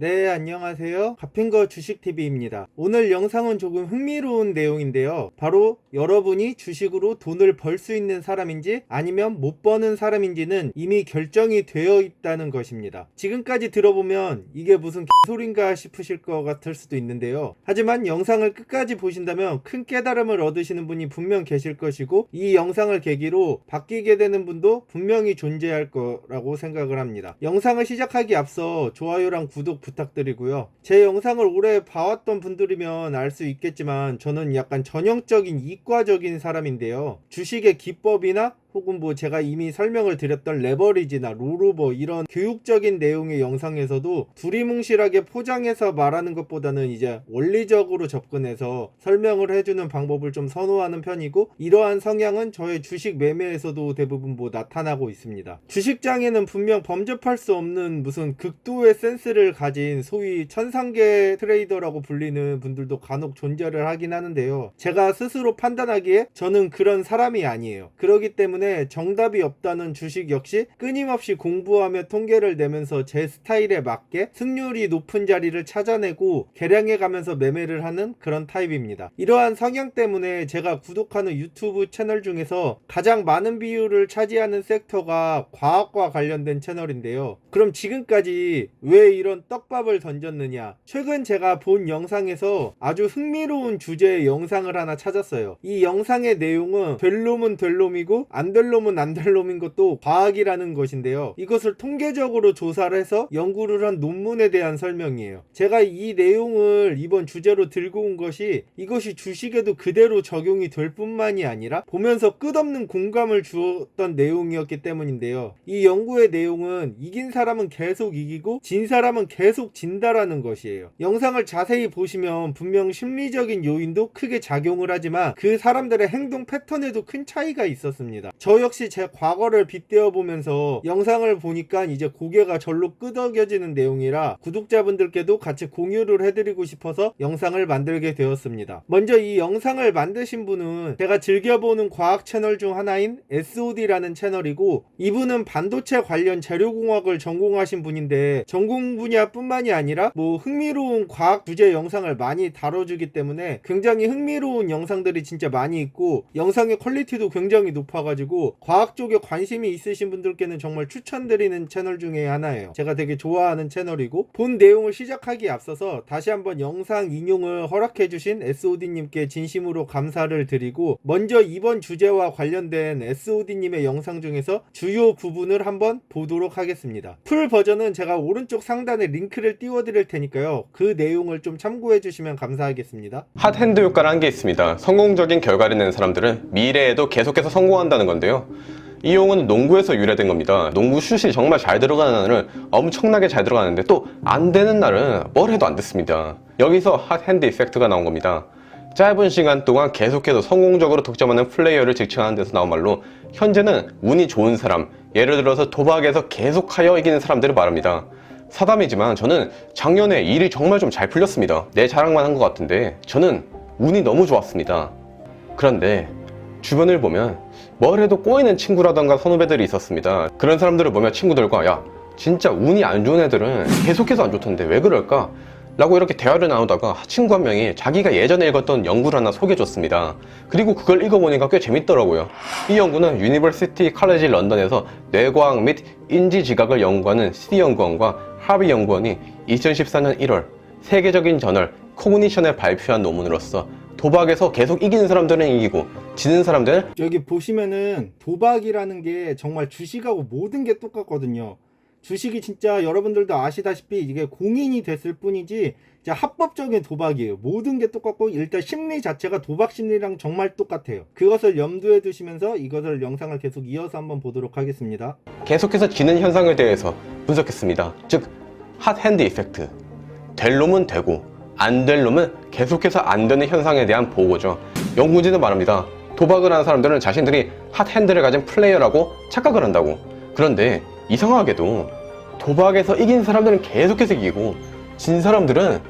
네, 안녕하세요. 가핑거 주식TV입니다. 오늘 영상은 조금 흥미로운 내용인데요. 바로 여러분이 주식으로 돈을 벌 수 있는 사람인지 아니면 못 버는 사람인지는 이미 결정이 되어 있다는 것입니다. 지금까지 들어보면 이게 무슨 개소린가 싶으실 것 같을 수도 있는데요. 하지만 영상을 끝까지 보신다면 큰 깨달음을 얻으시는 분이 분명 계실 것이고 이 영상을 계기로 바뀌게 되는 분도 분명히 존재할 거라고 생각을 합니다. 영상을 시작하기 앞서 좋아요랑 구독 리고요. 제 영상을 오래 봐왔던 분들이면 알 수 있겠지만 저는 약간 전형적인 이과적인 사람인데요. 주식의 기법이나 혹은 뭐 제가 이미 설명을 드렸던 레버리지나 롤오버 이런 교육적인 내용의 영상에서도 두리뭉실하게 포장해서 말하는 것보다는 이제 원리적으로 접근해서 설명을 해주는 방법을 좀 선호하는 편이고 이러한 성향은 저의 주식 매매에서도 대부분 뭐 나타나고 있습니다. 주식장에는 분명 범접할 수 없는 무슨 극도의 센스를 가진 소위 천상계 트레이더라고 불리는 분들도 간혹 존재를 하긴 하는데요. 제가 스스로 판단하기에 저는 그런 사람이 아니에요. 그러기 때문에 정답이 없다는 주식 역시 끊임없이 공부하며 통계를 내면서 제 스타일에 맞게 승률이 높은 자리를 찾아내고 개량해 가면서 매매를 하는 그런 타입입니다. 이러한 성향 때문에 제가 구독하는 유튜브 채널 중에서 가장 많은 비율을 차지하는 섹터가 과학과 관련된 채널인데요. 그럼 지금까지 왜 이런 떡밥을 던졌느냐? 최근 제가 본 영상에서 아주 흥미로운 주제의 영상을 하나 찾았어요. 이 영상의 내용은 될 놈은 될 놈이고 안될 놈은 안 될 놈인 것도 과학이라는 것인데요. 이것을 통계적으로 조사를 해서 연구를 한 논문에 대한 설명이에요. 제가 이 내용을 이번 주제로 들고 온 것이 이것이 주식에도 그대로 적용이 될 뿐만이 아니라 보면서 끝없는 공감을 주었던 내용이었기 때문인데요. 이 연구의 내용은 이긴 사람은 계속 이기고 진 사람은 계속 진다라는 것이에요. 영상을 자세히 보시면 분명 심리적인 요인도 크게 작용을 하지만 그 사람들의 행동 패턴에도 큰 차이가 있었습니다. 저 역시 제 과거를 빗대어 보면서 영상을 보니까 이제 고개가 절로 끄덕여지는 내용이라 구독자분들께도 같이 공유를 해드리고 싶어서 영상을 만들게 되었습니다. 먼저 이 영상을 만드신 분은 제가 즐겨보는 과학 채널 중 하나인 SOD라는 채널이고 이분은 반도체 관련 재료공학을 전공하신 분인데 전공 분야뿐만이 아니라 뭐 흥미로운 과학 주제 영상을 많이 다뤄주기 때문에 굉장히 흥미로운 영상들이 진짜 많이 있고 영상의 퀄리티도 굉장히 높아가지고 과학 쪽에 관심이 있으신 분들께는 정말 추천드리는 채널 중에 하나예요. 제가 되게 좋아하는 채널이고 본 내용을 시작하기에 앞서서 다시 한번 영상 인용을 허락해 주신 SOD님께 진심으로 감사를 드리고 먼저 이번 주제와 관련된 SOD님의 영상 중에서 주요 부분을 한번 보도록 하겠습니다. 풀 버전은 제가 오른쪽 상단에 링크를 띄워드릴 테니까요. 그 내용을 좀 참고해 주시면 감사하겠습니다. 핫핸드 효과라는 게 있습니다. 성공적인 결과를 내는 사람들은 미래에도 계속해서 성공한다는 건데 요. 이 용어는 농구에서 유래된 겁니다. 농구 슛이 정말 잘 들어가는 날은 엄청나게 잘 들어가는데 또 안 되는 날은 뭘 해도 안 됐습니다. 여기서 핫핸드 이펙트가 나온 겁니다. 짧은 시간 동안 계속해서 성공적으로 득점하는 플레이어를 직칭하는 데서 나온 말로 현재는 운이 좋은 사람, 예를 들어서 도박에서 계속하여 이기는 사람들을 말합니다. 사담이지만 저는 작년에 일이 정말 좀 잘 풀렸습니다. 내 자랑만 한 것 같은데 저는 운이 너무 좋았습니다. 그런데 주변을 보면 뭘 해도 꼬이는 친구라던가 선후배들이 있었습니다. 그런 사람들을 보면 친구들과 야 진짜 운이 안 좋은 애들은 계속해서 안 좋던데 왜 그럴까? 라고 이렇게 대화를 나누다가 친구 한 명이 자기가 예전에 읽었던 연구를 하나 소개해줬습니다. 그리고 그걸 읽어보니까 꽤 재밌더라고요. 이 연구는 유니버시티 칼레지 런던에서 뇌과학 및 인지 지각을 연구하는 CD 연구원과 하비 연구원이 2014년 1월 세계적인 저널 코그니션에 발표한 논문으로서 도박에서 계속 이기는 사람들은 이기고 지는 사람들은 여기 보시면은 도박이라는 게 정말 주식하고 모든 게 똑같거든요. 주식이 진짜 여러분들도 아시다시피 이게 공인이 됐을 뿐이지 진짜 합법적인 도박이에요. 모든 게 똑같고 일단 심리 자체가 도박 심리랑 정말 똑같아요. 그것을 염두에 두시면서 이것을 영상을 계속 이어서 한번 보도록 하겠습니다. 계속해서 지는 현상에 대해서 분석했습니다. 즉, 핫핸드 이펙트. 될 놈은 되고, 안 될 놈은 계속해서 안 되는 현상에 대한 보고죠. 연구진은 말합니다. 도박을 하는 사람들은 자신들이 핫핸드를 가진 플레이어라고 착각을 한다고. 그런데 이상하게도 도박에서 이긴 사람들은 계속해서 이기고, 진 사람들은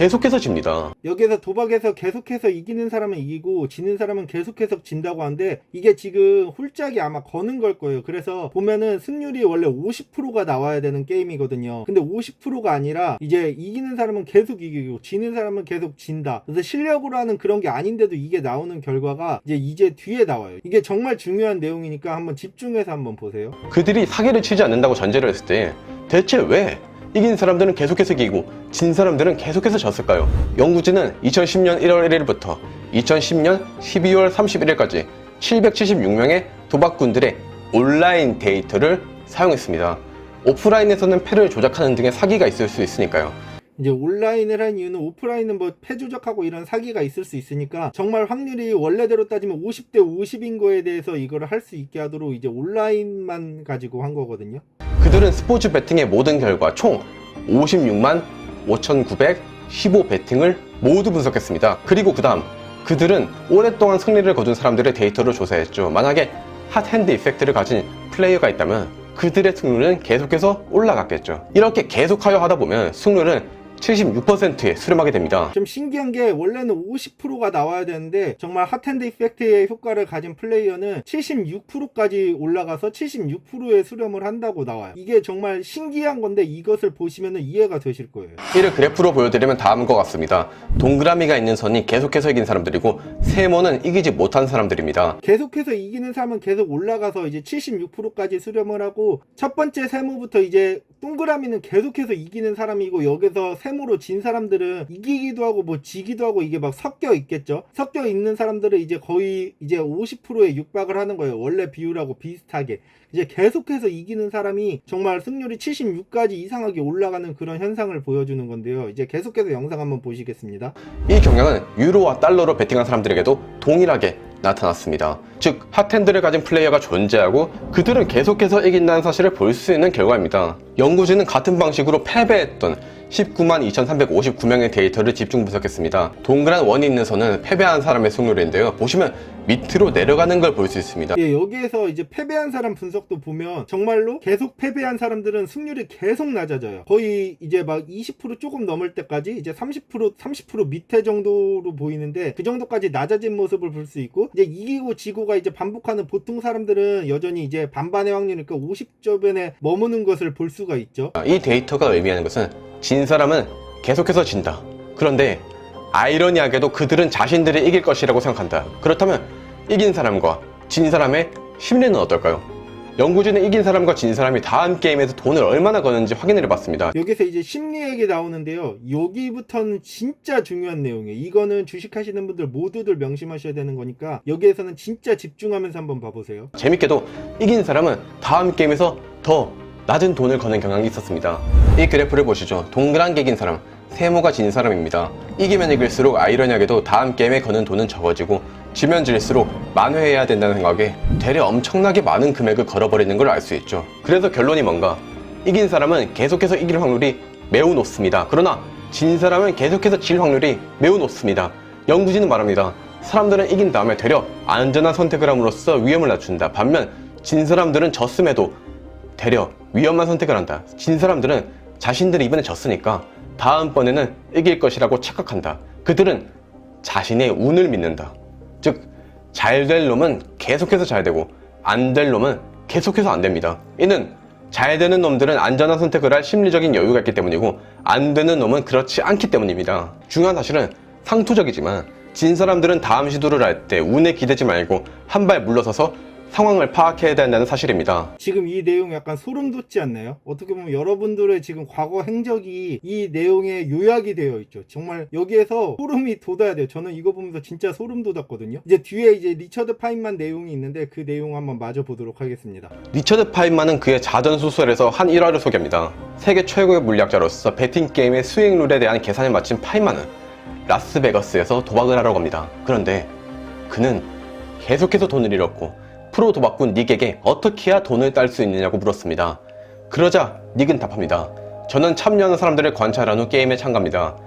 계속해서 집니다. 여기에서 도박에서 계속해서 이기는 사람은 이기고 지는 사람은 계속해서 진다고 하는데 이게 지금 홀짝이 아마 거는 걸 거예요. 그래서 보면은 승률이 원래 50%가 나와야 되는 게임이거든요. 근데 50%가 아니라 이제 이기는 사람은 계속 이기고 지는 사람은 계속 진다. 그래서 실력으로 하는 그런 게 아닌데도 이게 나오는 결과가 이제 이제 뒤에 나와요. 이게 정말 중요한 내용이니까 한번 집중해서 한번 보세요. 그들이 사기를 치지 않는다고 전제를 했을 때 대체 왜 이긴 사람들은 계속해서 이기고 진 사람들은 계속해서 졌을까요? 연구진은 2010년 1월 1일부터 2010년 12월 31일까지 776명의 도박꾼들의 온라인 데이터를 사용했습니다. 오프라인에서는 패를 조작하는 등의 사기가 있을 수 있으니까요. 이제 온라인을 한 이유는 오프라인은 뭐 패조작하고 이런 사기가 있을 수 있으니까 정말 확률이 원래대로 따지면 50대 50인 거에 대해서 이거를 할 수 있게 하도록 이제 온라인만 가지고 한 거거든요. 그들은 스포츠 베팅의 모든 결과 총 56만 5,915 베팅을 모두 분석했습니다. 그리고 그 다음 그들은 오랫동안 승리를 거둔 사람들의 데이터를 조사했죠. 만약에 핫핸드 이펙트를 가진 플레이어가 있다면 그들의 승률은 계속해서 올라갔겠죠. 이렇게 계속하여 하다 보면 승률은 76%에 수렴하게 됩니다. 좀 신기한 게 원래는 50%가 나와야 되는데 정말 핫핸드 이펙트의 효과를 가진 플레이어는 76%까지 올라가서 76%의 수렴을 한다고 나와요. 이게 정말 신기한 건데 이것을 보시면 이해가 되실 거예요. 이를 그래프로 보여드리면 다음과 같습니다. 동그라미가 있는 선이 계속해서 이긴 사람들이고 세모는 이기지 못한 사람들입니다. 계속해서 이기는 사람은 계속 올라가서 이제 76%까지 수렴을 하고 첫 번째 세모부터 이제 동그라미는 계속해서 이기는 사람이고 여기서 세모로 진 사람들은 이기기도 하고 뭐 지기도 하고 이게 막 섞여 있겠죠. 섞여 있는 사람들은 이제 거의 이제 50%에 육박을 하는 거예요. 원래 비율하고 비슷하게. 이제 계속해서 이기는 사람이 정말 승률이 76까지 이상하게 올라가는 그런 현상을 보여주는 건데요. 이제 계속해서 영상 한번 보시겠습니다. 이 경향은 유로와 달러로 베팅한 사람들에게도 동일하게 나타났습니다. 즉, 핫핸드를 가진 플레이어가 존재하고 그들은 계속해서 이긴다는 사실을 볼 수 있는 결과입니다. 연구진은 같은 방식으로 패배했던 19만 2,359명의 데이터를 집중 분석했습니다. 동그란 원이 있는 선은 패배한 사람의 승률인데요. 보시면 밑으로 내려가는 걸 볼 수 있습니다. 예, 여기에서 이제 패배한 사람 분석도 보면 정말로 계속 패배한 사람들은 승률이 계속 낮아져요. 거의 이제 막 20% 조금 넘을 때까지 이제 30% 30% 밑에 정도로 보이는데 그 정도까지 낮아진 모습을 볼 수 있고 이제 이기고 지고 가 이제 반복하는 보통 사람들은 여전히 이제 반반의 확률이니까 50점에 머무는 것을 볼 수가 있죠. 이 데이터가 의미하는 것은 진 사람은 계속해서 진다. 그런데 아이러니하게도 그들은 자신들이 이길 것이라고 생각한다. 그렇다면 이긴 사람과 진 사람의 심리는 어떨까요? 연구진은 이긴 사람과 진 사람이 다음 게임에서 돈을 얼마나 거는지 확인을 해봤습니다. 여기서 이제 심리 얘기 나오는데요. 여기부터는 진짜 중요한 내용이에요. 이거는 주식하시는 분들 모두들 명심하셔야 되는 거니까 여기에서는 진짜 집중하면서 한번 봐보세요. 재밌게도 이긴 사람은 다음 게임에서 더 낮은 돈을 거는 경향이 있었습니다. 이 그래프를 보시죠. 동그란 게 이긴 사람, 세모가 진 사람입니다. 이기면 이길수록 아이러니하게도 다음 게임에 거는 돈은 적어지고 지면 질수록 만회해야 된다는 생각에 되려 엄청나게 많은 금액을 걸어버리는 걸 알 수 있죠. 그래서 결론이 뭔가 이긴 사람은 계속해서 이길 확률이 매우 높습니다. 그러나 진 사람은 계속해서 질 확률이 매우 높습니다. 연구진은 말합니다. 사람들은 이긴 다음에 되려 안전한 선택을 함으로써 위험을 낮춘다. 반면 진 사람들은 졌음에도 되려 위험한 선택을 한다. 진 사람들은 자신들이 이번에 졌으니까 다음번에는 이길 것이라고 착각한다. 그들은 자신의 운을 믿는다. 즉, 잘 될 놈은 계속해서 잘 되고, 안 될 놈은 계속해서 안 됩니다. 이는 잘 되는 놈들은 안전한 선택을 할 심리적인 여유가 있기 때문이고, 안 되는 놈은 그렇지 않기 때문입니다. 중요한 사실은 상투적이지만, 진 사람들은 다음 시도를 할 때 운에 기대지 말고 한 발 물러서서 상황을 파악해야 된다는 사실입니다. 지금 이 내용 약간 소름 돋지 않나요? 어떻게 보면 여러분들의 지금 과거 행적이 이 내용에 요약이 되어 있죠. 정말 여기에서 소름이 돋아야 돼요. 저는 이거 보면서 진짜 소름 돋았거든요. 이제 뒤에 이제 리처드 파인만 내용이 있는데 그 내용 한번 마저 보도록 하겠습니다. 리처드 파인만은 그의 자전 소설에서 한 일화를 소개합니다. 세계 최고의 물리학자로서 베팅 게임의 수익률에 대한 계산을 마친 파인만은 라스베가스에서 도박을 하러 갑니다. 그런데 그는 계속해서 돈을 잃었고 프로 도박꾼 닉에게 어떻게 해야 돈을 딸 수 있느냐고 물었습니다. 그러자 닉은 답합니다. 저는 참여하는 사람들을 관찰한 후 게임에 참가합니다.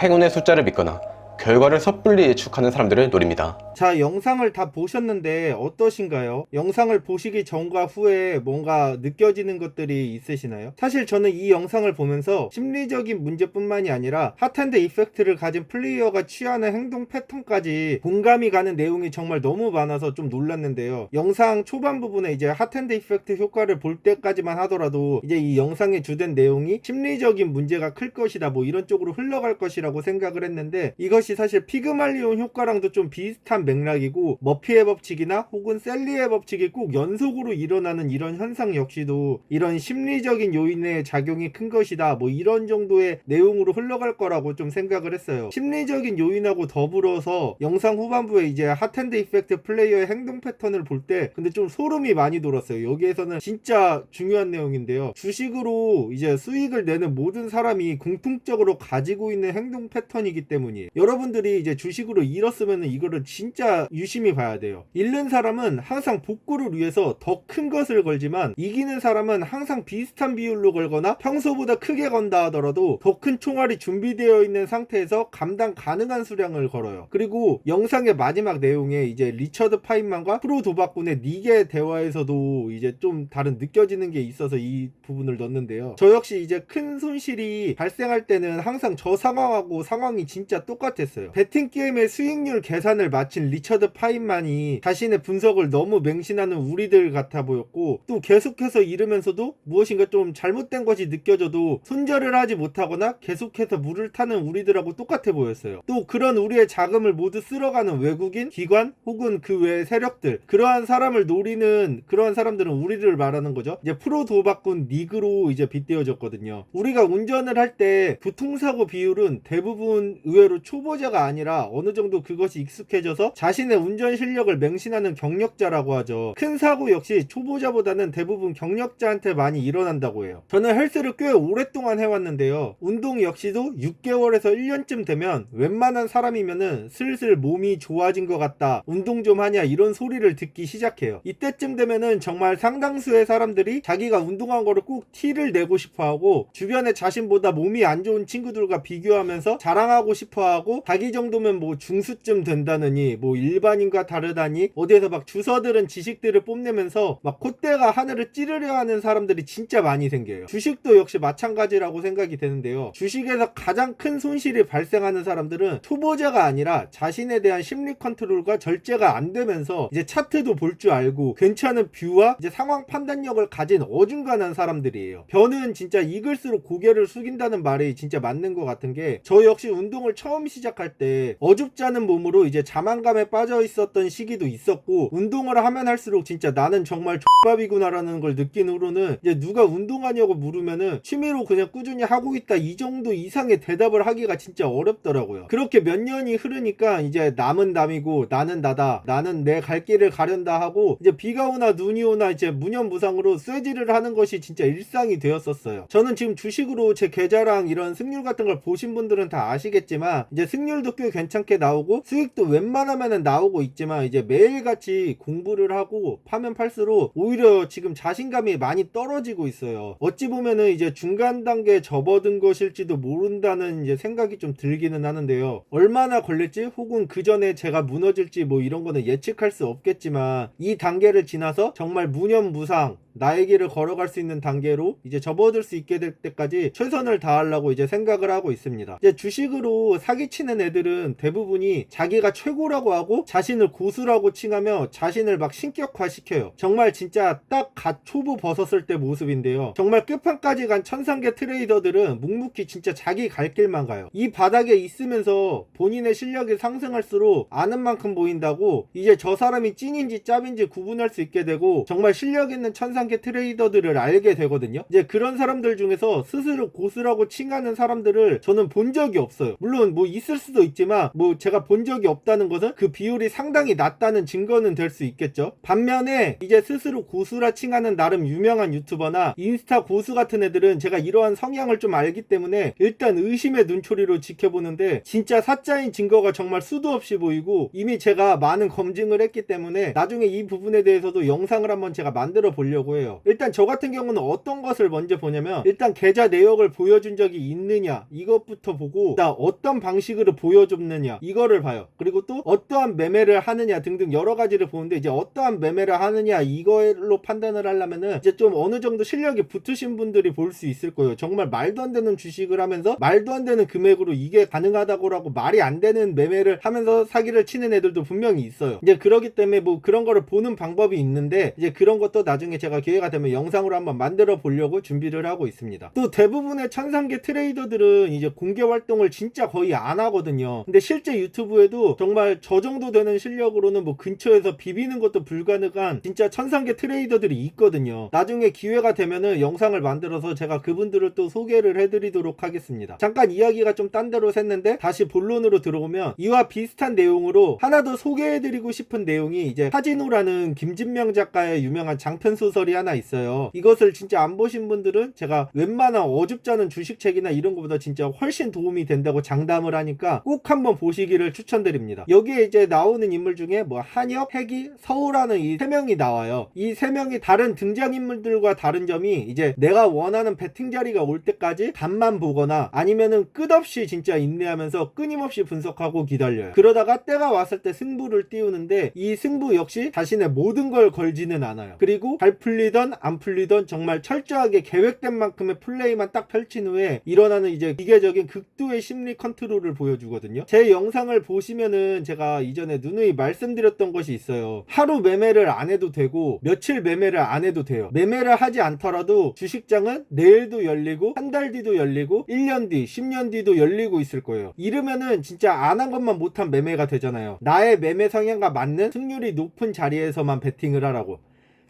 행운의 숫자를 믿거나 결과를 섣불리 예측하는 사람들을 노립니다. 자, 영상을 다 보셨는데 어떠신가요? 영상을 보시기 전과 후에 뭔가 느껴지는 것들이 있으시나요? 사실 저는 이 영상을 보면서 심리적인 문제뿐만이 아니라 핫핸드 이펙트를 가진 플레이어가 취하는 행동 패턴까지 공감이 가는 내용이 정말 너무 많아서 좀 놀랐는데요. 영상 초반 부분에 이제 핫핸드 이펙트 효과를 볼 때까지만 하더라도 이제 이 영상의 주된 내용이 심리적인 문제가 클 것이다 뭐 이런 쪽으로 흘러갈 것이라고 생각을 했는데 이것이 사실 피그말리온 효과랑도 좀 비슷한 맥락이고 머피의 법칙이나 혹은 셀리의 법칙이 꼭 연속으로 일어나는 이런 현상 역시도 이런 심리적인 요인의 작용이 큰 것이다. 뭐 이런 정도의 내용으로 흘러갈 거라고 좀 생각을 했어요. 심리적인 요인하고 더불어서 영상 후반부에 이제 핫핸드 이펙트 플레이어의 행동 패턴을 볼 때 근데 좀 소름이 많이 돌았어요. 여기에서는 진짜 중요한 내용인데요. 주식으로 이제 수익을 내는 모든 사람이 공통적으로 가지고 있는 행동 패턴이기 때문이에요. 여러분 들이 이제 주식으로 잃었으면 이거를 진짜 유심히 봐야 돼요. 잃는 사람은 항상 복구를 위해서 더 큰 것을 걸지만 이기는 사람은 항상 비슷한 비율로 걸거나 평소보다 크게 건다 하더라도 더 큰 총알이 준비되어 있는 상태에서 감당 가능한 수량을 걸어요. 그리고 영상의 마지막 내용에 이제 리처드 파인만과 프로 도박꾼의 니게 대화에서도 이제 좀 다른 느껴지는 게 있어서 이 부분을 넣었는데요. 저 역시 이제 큰 손실이 발생할 때는 항상 저 상황하고 상황이 진짜 똑같았어요 베팅 게임의 수익률 계산을 마친 리처드 파인만이 자신의 분석을 너무 맹신하는 우리들 같아 보였고 또 계속해서 잃으면서도 무엇인가 좀 잘못된 것이 느껴져도 손절을 하지 못하거나 계속해서 물을 타는 우리들하고 똑같아 보였어요. 또 그런 우리의 자금을 모두 쓸어가는 외국인, 기관 혹은 그 외의 세력들 그러한 사람을 노리는 그러한 사람들은 우리를 말하는 거죠. 이제 프로 도박꾼 니그로 이제 빗대어졌거든요. 우리가 운전을 할 때 교통사고 비율은 대부분 의외로 초보 자가 아니라 어느 정도 그것이 익숙해져서 자신의 운전 실력을 맹신하는 경력자라고 하죠. 큰 사고 역시 초보자보다는 대부분 경력자한테 많이 일어난다고 해요. 저는 헬스를 꽤 오랫동안 해왔는데요. 운동 역시도 6개월에서 1년쯤 되면 웬만한 사람이면은 슬슬 몸이 좋아진 것 같다. 운동 좀 하냐 이런 소리를 듣기 시작해요. 이때쯤 되면은 정말 상당수의 사람들이 자기가 운동한 거를 꼭 티를 내고 싶어 하고 주변에 자신보다 몸이 안 좋은 친구들과 비교하면서 자랑하고 싶어 하고 자기 정도면 뭐 중수쯤 된다느니 뭐 일반인과 다르다니 어디에서 막 주서들은 지식들을 뽐내면서 막 콧대가 하늘을 찌르려 하는 사람들이 진짜 많이 생겨요. 주식도 역시 마찬가지라고 생각이 되는데요. 주식에서 가장 큰 손실이 발생하는 사람들은 초보자가 아니라 자신에 대한 심리 컨트롤과 절제가 안 되면서 이제 차트도 볼 줄 알고 괜찮은 뷰와 이제 상황 판단력을 가진 어중간한 사람들이에요. 변은 진짜 익을수록 고개를 숙인다는 말이 진짜 맞는 것 같은 게 저 역시 운동을 처음 시작 할 때 어줍지 않은 몸으로 이제 자만감에 빠져 있었던 시기도 있었고 운동을 하면 할수록 진짜 나는 정말 X밥이구나라는 걸 느낀 후로는 이제 누가 운동하냐고 물으면은 취미로 그냥 꾸준히 하고 있다 이 정도 이상의 대답을 하기가 진짜 어렵더라고요. 그렇게 몇 년이 흐르니까 이제 남은 남이고 나는 나다 나는 내 갈 길을 가련다 하고 이제 비가 오나 눈이 오나 이제 무념무상으로 쇠질을 하는 것이 진짜 일상이 되었었어요. 저는 지금 주식으로 제 계좌랑 이런 승률 같은 걸 보신 분들은 다 아시겠지만 이제 승 률도 꽤 괜찮게 나오고 수익도 웬만하면은 나오고 있지만 이제 매일같이 공부를 하고 파면 팔수록 오히려 지금 자신감이 많이 떨어지고 있어요. 어찌 보면은 이제 중간 단계에 접어든 것일지도 모른다는 이제 생각이 좀 들기는 하는데요. 얼마나 걸릴지 혹은 그 전에 제가 무너질지 뭐 이런 거는 예측할 수 없겠지만 이 단계를 지나서 정말 무념무상 나의 길을 걸어갈 수 있는 단계로 이제 접어들 수 있게 될 때까지 최선을 다하려고 이제 생각을 하고 있습니다. 이제 주식으로 사기치는 애들은 대부분이 자기가 최고라고 하고 자신을 고수라고 칭하며 자신을 막 신격화시켜요. 정말 진짜 딱 갓 초보 벗었을 때 모습인데요. 정말 끝판까지 간 천상계 트레이더들은 묵묵히 진짜 자기 갈 길만 가요. 이 바닥에 있으면서 본인의 실력이 상승할수록 아는 만큼 보인다고 이제 저 사람이 찐인지 짭인지 구분할 수 있게 되고 정말 실력 있는 천상 계 트레이더들을 알게 되거든요. 이제 그런 사람들 중에서 스스로 고수라고 칭하는 사람들을 저는 본 적이 없어요. 물론 뭐 있을 수도 있지만 뭐 제가 본 적이 없다는 것은 그 비율이 상당히 낮다는 증거는 될 수 있겠죠. 반면에 이제 스스로 고수라 칭하는 나름 유명한 유튜버나 인스타 고수 같은 애들은 제가 이러한 성향을 좀 알기 때문에 일단 의심의 눈초리로 지켜보는데 진짜 사짜인 증거가 정말 수도 없이 보이고 이미 제가 많은 검증을 했기 때문에 나중에 이 부분에 대해서도 영상을 한번 제가 만들어 보려고 해요. 일단 저 같은 경우는 어떤 것을 먼저 보냐면 일단 계좌 내역을 보여준 적이 있느냐 이것부터 보고 나 어떤 방식으로 보여줬느냐 이거를 봐요. 그리고 또 어떠한 매매를 하느냐 등등 여러 가지를 보는데 이제 어떠한 매매를 하느냐 이걸로 판단을 하려면은 이제 좀 어느 정도 실력이 붙으신 분들이 볼 수 있을 거예요. 정말 말도 안 되는 주식을 하면서 말도 안 되는 금액으로 이게 가능하다고라고 말이 안 되는 매매를 하면서 사기를 치는 애들도 분명히 있어요. 이제 그러기 때문에 뭐 그런 거를 보는 방법이 있는데 이제 그런 것도 나중에 제가 기회가 되면 영상으로 한번 만들어 보려고 준비를 하고 있습니다. 또 대부분의 천상계 트레이더들은 이제 공개 활동을 진짜 거의 안 하거든요. 근데 실제 유튜브에도 정말 저 정도 되는 실력으로는 뭐 근처에서 비비는 것도 불가능한 진짜 천상계 트레이더들이 있거든요. 나중에 기회가 되면은 영상을 만들어서 제가 그분들을 또 소개를 해드리도록 하겠습니다. 잠깐 이야기가 좀 딴 데로 샜는데 다시 본론으로 들어오면 이와 비슷한 내용으로 하나 더 소개해드리고 싶은 내용이 이제 카지노라는 김진명 작가의 유명한 장편 소설이 하나 있어요. 이것을 진짜 안 보신 분들은 제가 웬만한 어줍잖은 주식책이나 이런 것보다 진짜 훨씬 도움이 된다고 장담을 하니까 꼭 한번 보시기를 추천드립니다. 여기에 이제 나오는 인물 중에 뭐 한혁, 혜기, 서우라는 이 세 명이 나와요. 이 세 명이 다른 등장인물들과 다른 점이 이제 내가 원하는 배팅 자리가 올 때까지 답만 보거나 아니면은 끝없이 진짜 인내하면서 끊임없이 분석하고 기다려요. 그러다가 때가 왔을 때 승부를 띄우는데 이 승부 역시 자신의 모든 걸 걸지는 않아요. 그리고 잘 풀리 던 안 풀리던 정말 철저하게 계획된 만큼의 플레이만 딱 펼친 후에 일어나는 이제 기계적인 극도의 심리 컨트롤을 보여주거든요. 제 영상을 보시면은 제가 이전에 누누이 말씀드렸던 것이 있어요. 하루 매매를 안 해도 되고 며칠 매매를 안 해도 돼요. 매매를 하지 않더라도 주식장은 내일도 열리고 한 달 뒤도 열리고 1년 뒤, 10년 뒤도 열리고 있을 거예요. 이러면은 진짜 안 한 것만 못한 매매가 되잖아요. 나의 매매 성향과 맞는 승률이 높은 자리에서만 베팅을 하라고.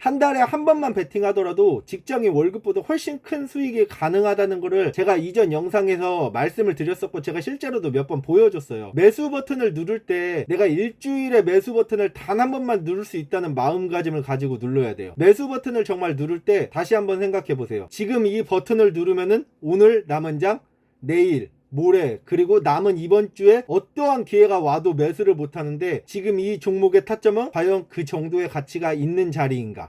한 달에 한 번만 베팅하더라도 직장인 월급보다 훨씬 큰 수익이 가능하다는 거를 제가 이전 영상에서 말씀을 드렸었고 제가 실제로도 몇 번 보여줬어요. 매수 버튼을 누를 때 내가 일주일에 매수 버튼을 단 한 번만 누를 수 있다는 마음가짐을 가지고 눌러야 돼요. 매수 버튼을 정말 누를 때 다시 한번 생각해 보세요. 지금 이 버튼을 누르면은 오늘 남은 장, 내일, 모레 그리고 남은 이번 주에 어떠한 기회가 와도 매수를 못 하는데 지금 이 종목의 타점은 과연 그 정도의 가치가 있는 자리인가